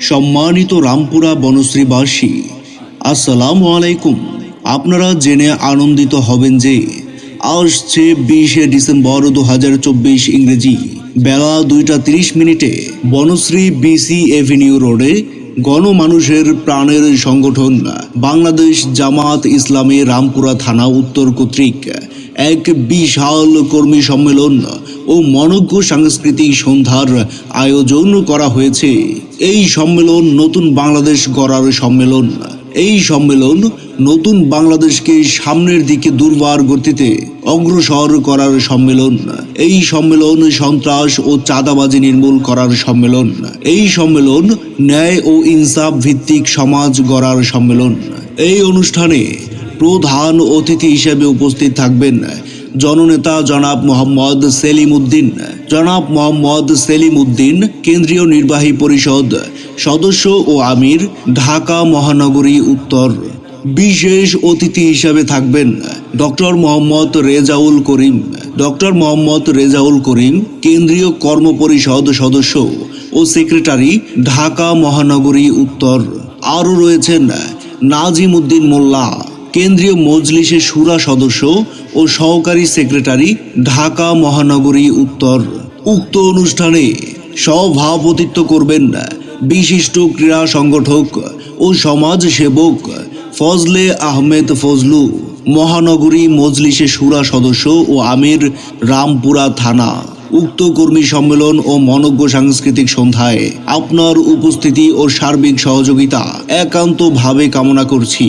সম্মানিত রামপুরা বনশ্রীবাসী, আসসালামু আলাইকুম। আপনারা জেনে আনন্দিত হবেন যে আসছে বিশে ডিসেম্বর দু হাজার চব্বিশ ইংরেজি বেলা দুইটা তিরিশ মিনিটে বনশ্রী বিসি এভিনিউ রোডে গণমানুষের প্রাণের সংগঠন বাংলাদেশ জামাত ইসলামী রামপুরা থানা উত্তর কর্তৃক এক বিশাল কর্মী সম্মেলন ও মনজ্ঞ সাংস্কৃতিক সন্ধ্যার আয়োজন করা হয়েছে। এই সম্মেলন নতুন বাংলাদেশ গড়ার সম্মেলন। এই সম্মেলন নতুন বাংলাদেশকে সামনের দিকে দুর্বার গতিতে অগ্রসর করার সম্মেলন। এই সম্মেলন সন্ত্রাস ও চাঁদাবাজি নির্মূল করার সম্মেলন। এই সম্মেলন ন্যায় ও ইনসাফ ভিত্তিক সমাজ গড়ার সম্মেলন। এই অনুষ্ঠানে প্রধান অতিথি হিসেবে উপস্থিত থাকবেন জননেতা জনাব মোহাম্মদ সেলিম উদ্দিন জনাব মোহাম্মদ সেলিম উদ্দিন কেন্দ্রীয় নির্বাহী পরিষদ সদস্য ও আমির, ঢাকা মহানগরী উত্তর। বিশেষ অতিথি হিসাবে থাকবেন ডক্টর মোহাম্মদ রেজাউল করিম। ডক্টর মোহাম্মদ রেজাউল করিম, কেন্দ্রীয় কর্মপরিষদ সদস্য ও সেক্রেটারি, ঢাকা মহানগরী উত্তর। আরও রয়েছেন নাজিম উদ্দিন মোল্লা। কেন্দ্রীয় মজলিসের সুরা সদস্য ও সহকারী সেক্রেটারি ঢাকা মহানগরী উত্তর। উক্ত অনুষ্ঠানে সভাপতিত্ব করবেন বিশিষ্ট ক্রীড়া সংগঠক ও সমাজ সেবক ফজলে আহমেদ ফজলু, মহানগরী মজলিসে সুরা সদস্য ও আমির রামপুরা থানা। উক্ত কর্মী সম্মেলন ও মনজ্ঞ সাংস্কৃতিক সন্ধ্যায় আপনার উপস্থিতি ও সার্বিক সহযোগিতা একান্তভাবে কামনা করছি।